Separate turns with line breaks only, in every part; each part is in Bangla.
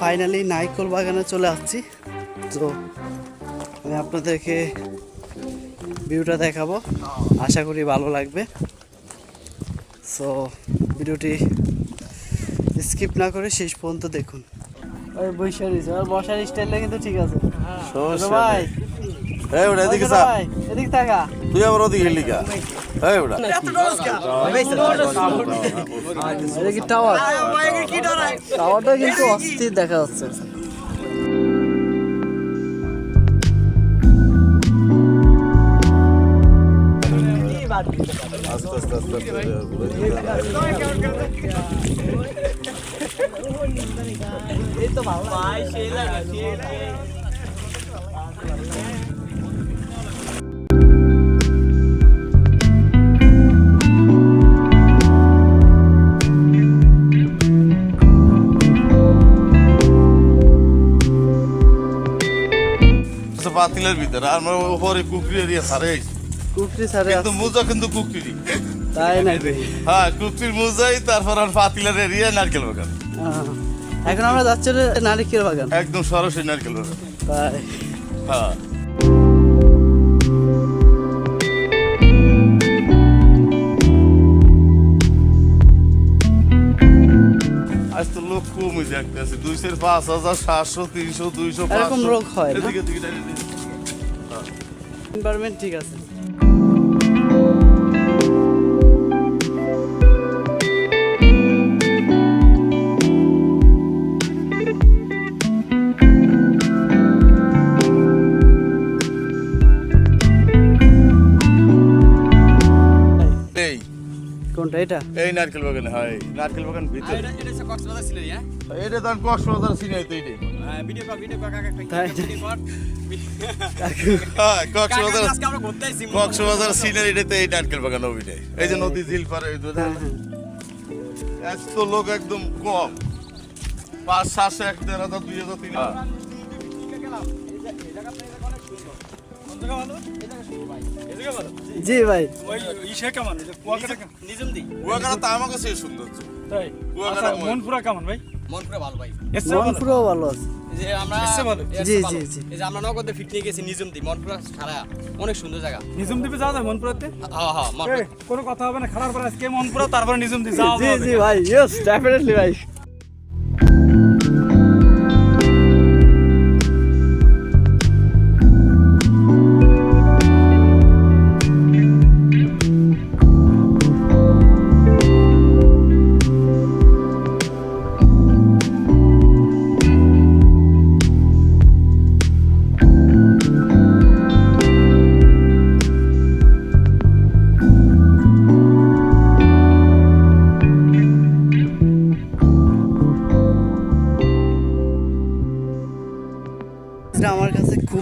ফাইনালি নাইকল বাগানে চলে আসছি। তো আমি আপনাদেরকে ভিউটা দেখাবো। আশা করি ভালো লাগবে। সো ভিডিওটি স্কিপ না করে শেষ পর্যন্ত দেখুন। ওই বৈশাখ আর বসার স্টাইলটা কিন্তু ঠিক আছে। ছোট ভাই।
এই ওটা এদিকে তুই আবার ওদিকে হেলি এই
টাওয়ারটা কিন্তু অস্থির দেখা যাচ্ছে।
আস্তে আস্তে আস্তে আস্তে ঘুরে দিতে হবে। আচ্ছা, পাতিলের ভিতরে। আর আমার উপরে কুকরি এরিয়া সারে
কুকরি সারে
কিন্তু মুজা কিন্তু কুকরি।
তাই নাকি?
হ্যাঁ কুকরির মুজাই তারপর আর পাতিলের এরিয়া নারকেল বাগান।
এখন আমরা যাচ্ছি নারিকেল বাগান।
একদম সরাসরি নারকেল বাগান।
তাই।
হ্যাঁ। লোক কম হয়েছে একটা আছে? দুইশো পাঁচ হাজার সাতশো তিনশো দুইশো
এরকম রোগ হয়
এদিকে।
এনভায়রনমেন্ট ঠিক আছে। কোনটা এটা?
এই নারকেল বাগানে হয় নারকেল বাগান ভিতরে। এটা তো কক্সবাজার সিনাই তো এইটাই
তাই
হ্যাঁ কক্সবাজার কক্সবাজার সিনারি এটাতে এই নারকেল বাগান অভিনয়। এই যে নদী ঝিল পারে এই দুটো-
হ্যাঁ, হ্যাঁ।
তো লোক একদম কম। পাঁচ সাতশো এক দেড় হাজার দুই হাজার তিন হাজার।
জি ভাই।
মন-
মনপুরা কেমন ভাই?
ভালো ভাই।
ভালো? আছে।
যে আমরা
এসছে ভালো?
এসছে
জি, জি, জি।
এই যে আমরা নগদে পিকনিক গেছি নিজম দি পুরো সারা অনেক সুন্দর জায়গা।
নিজুম দ্বীপে যাওয়া যায় মনপুরাতে?
হ্যাঁ হ্যাঁ
এই, কোনো কথা হবে না খেলার পরে আজকে মনপুরা তারপরে নিজুম দ্বীপ যাওয়া
জি জি ভাই ইয়েস ডেফিনেটলি ভাই।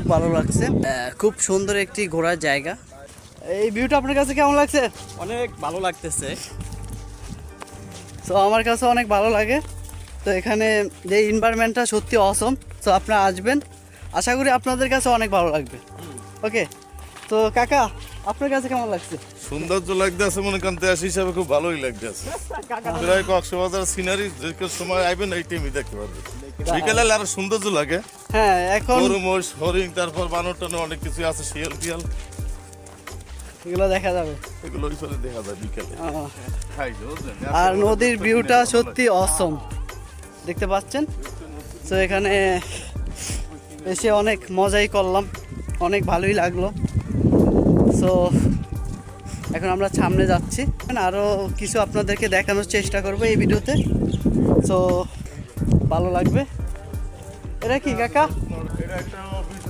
খুব ভালো লাগছে। খুব সুন্দর একটি ঘোরার জায়গা। এই ভিউটা আপনার কাছে কেমন লাগছে?
অনেক ভালো লাগতেছে।
তো আমার কাছে অনেক ভালো লাগে। তো এখানে যে এনভায়রনমেন্টটা সত্যি অসম তো আপনারা আসবেন। আশা করি আপনাদের কাছে অনেক ভালো লাগবে। ওকে তো কাকা আপনার কাছে কেমন লাগছে?
সৌন্দর্য লাগতেছে মনে করেন দেশ হিসাবে খুব ভালোই লাগতেছে। প্রায় কক্সবাজার সিনারি যে সময় আইবেন এই টাইমই দেখতে পারবেন বিকেলে আরও সৌন্দর্য লাগে।
হ্যাঁ এখন
গরু মহিষ হরিণ তারপর বানর টানো অনেক কিছু আছে শিয়াল টিয়াল।
এগুলো দেখা যাবে।
এগুলো ওই ফলে দেখা যায় বিকেলে?
আর নদীর ভিউটা সত্যি অসম দেখতে পাচ্ছেন? তো এখানে এসে অনেক মজাই করলাম। অনেক ভালোই লাগল। সো এখন আমরা সামনে যাচ্ছি। আরও কিছু আপনাদেরকে দেখানোর চেষ্টা করব এই ভিডিওতে। সো ভালো লাগবে। এটা কি, কাকা?
এটা একটা অফিস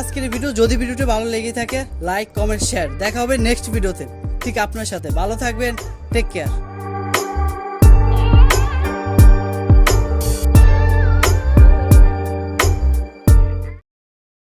আজকের ভিডিও। যদি ভিডিওটি ভালো লেগে থাকে লাইক কমেন্ট শেয়ার দেখা হবে নেক্সট ভিডিওতে। ঠিক আপনার সাথে। ভালো থাকবেন। Take care